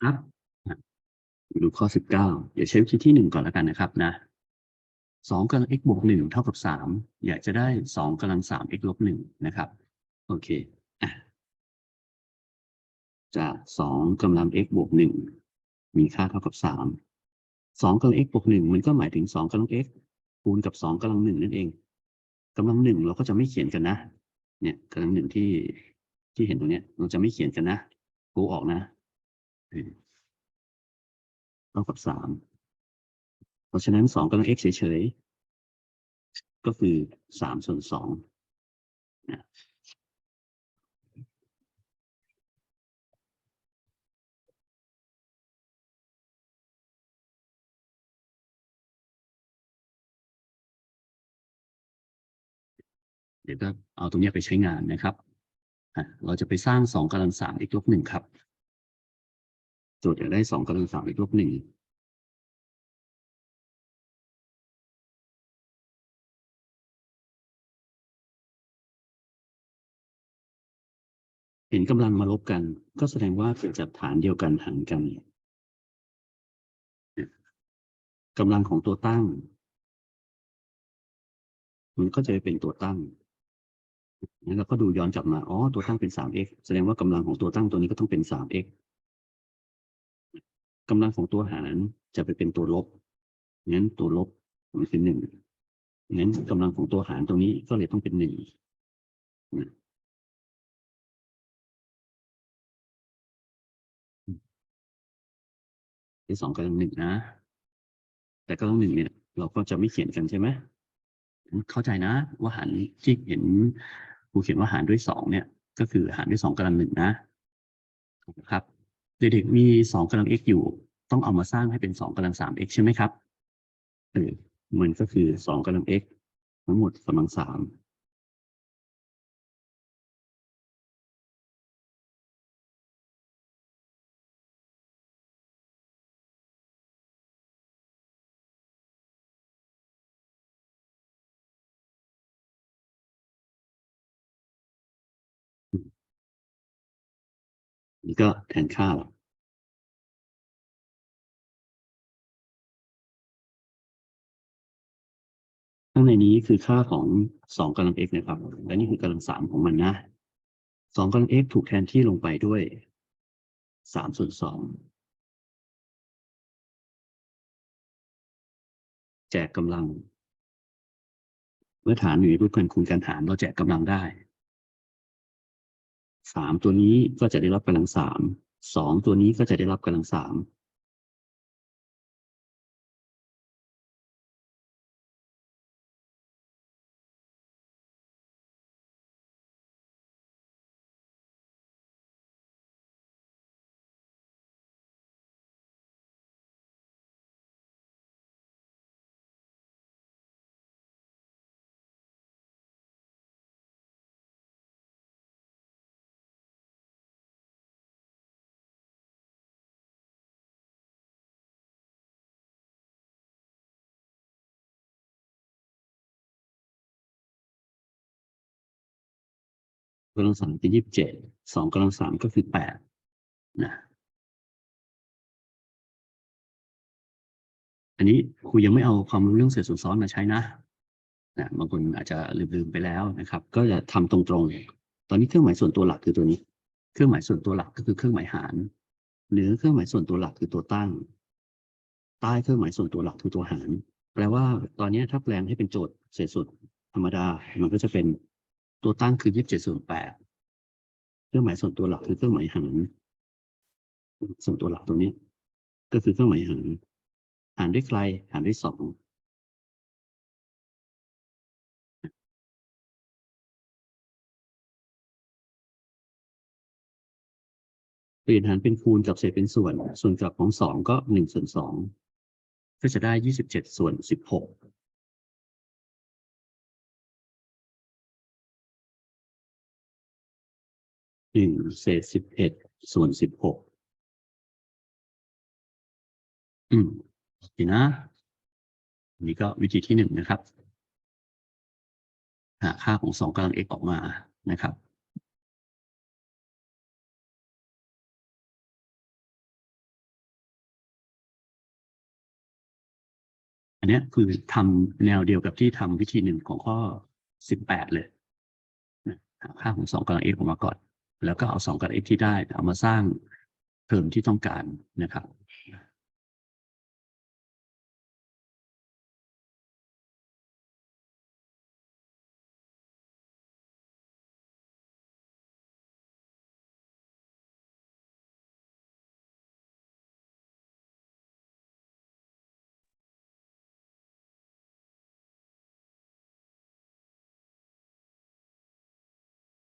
ครับดูข้อสิบเก้าใช้วิธีที่หนึ่งก่อนแล้วกันนะครับนะสองกำลัง x บวกหนึ่งเท่ากับสามอยากจะได้สองกำลังสาม x ลบหนึ่งนะครับ โอเคอะจากสองกำลัง x บวกหนึ่งมีค่าเท่ากับสามสองกำลัง x บวกหนึ่งมันก็หมายถึงสองกำลัง x คูณกับสองกำลังหนึ่งนั่นเองกำลังหนึ่งเราก็จะไม่เขียนกันนะ เนี่ยกำลังหนึ่งที่ที่เห็นตรงเนี้ยเราจะไม่เขียนกันนะ กูออกนะ เออเท่ากับสามเพราะฉะนั้นสองกำลัง x เฉยๆ ก็คือสามส่วนสองนะเดี๋ยวก็เอาตรงนี้ไปใช้งานนะครับ เราจะไปสร้างสองกำลังสาม x ลบหนึ่งครับ โจทย์อยากได้สองกำลังสามลบหนึ่งเห็นกำลังมาลบกัน ก็แสดงว่าเกิดจากฐานเดียวกันหารกันกำลังของตัวตั้ง มันก็จะเป็นตัวตั้งงั้นเราก็ดูย้อนกลับมา อ๋อ ตัวตั้งเป็น 3x แสดงว่ากำลังของตัวตั้งตัวนี้ก็ต้องเป็น 3x กำลังของตัวหารจะไปเป็นตัวลบงั้นตัวลบมันคือหนึ่งงั้นกำลังของตัวหารตรงนี้ก็เลยต้องเป็นหนึ่งนะเป็นสองกำลังหนึ่งนะ แต่กำลังหนึ่งเนี่ย เราก็จะไม่เขียนกันใช่ไหมเข้าใจนะ ว่าหารที่เห็นครูเขียนว่าหารด้วยสองเนี่ย ก็คือหารด้วยสองกำลังหนึ่งนะครับ เด็กๆมีสองกำลัง x อยู่ ต้องเอามาสร้างให้เป็นสองกำลังสาม x ใช่ไหมครับเออมันก็คือสองกำลัง x ทั้งหมดกำลังสาม นี่ก็แทนค่าหรอกข้างในนี้คือค่าของสองกำลัง x นะครับ และนี่คือกำลังสามของมันนะสองกำลัง x ถูกแทนที่ลงไปด้วยสามส่วนสองแจกกำลัง เมื่อฐานอยู่ในรูปการคูณการหารเราแจกกำลังได้ สามตัวนี้ก็จะได้รับกำลังสามสองตัวนี้ก็จะได้รับกำลังสาม กำลังสามเป็นยี่สิบเจ็ดสองกำลังสามก็คือแปดนะอันนี้ครูยังไม่เอาความรู้เรื่องเศษส่วนซ้อนมาใช้นะนะบางคนอาจจะลืมๆไปแล้วนะครับ ก็จะทำตรงๆ ตอนนี้เครื่องหมายส่วนตัวหลักคือตัวนี้ เครื่องหมายส่วนตัวหลักก็คือเครื่องหมายหาร หรือเครื่องหมายส่วนตัวหลักคือตัวตั้ง ใต้เครื่องหมายส่วนตัวหลักคือตัวหาร แปลว่าตอนนี้ถ้าแปลงให้เป็นโจทย์เศษส่วนธรรมดา มันก็จะเป็น ตัวตั้งคือยี่สิบเจ็ดส่วนแปดเครื่องหมายส่วนตัวหลักคือเครื่องหมายหารส่วนตัวหลักตรงนี้ ก็คือเครื่องหมายหารหารด้วยใครหารด้วยสองเปลี่ยนหารเป็นคูณกับเศษเป็นส่วน ส่วนกลับของสองก็หนึ่งส่วนสองก็จะได้ยี่สิบเจ็ดส่วนสิบหก หนึ่งเศษสิบเอ็ดส่วนสิบหกอืมโอเคนะ นี่ก็วิธีที่หนึ่งนะครับ หาค่าของสองกำลัง x ออกมานะครับอันนี้คือทำแนวเดียวกับที่ทำวิธีหนึ่งของข้อสิบแปดเลยหาค่าของสองกำลัง x ออกมาก่อน แล้วก็เอาสองกำลัง x ที่ได้เอามาสร้างเทอมที่ต้องการนะครับ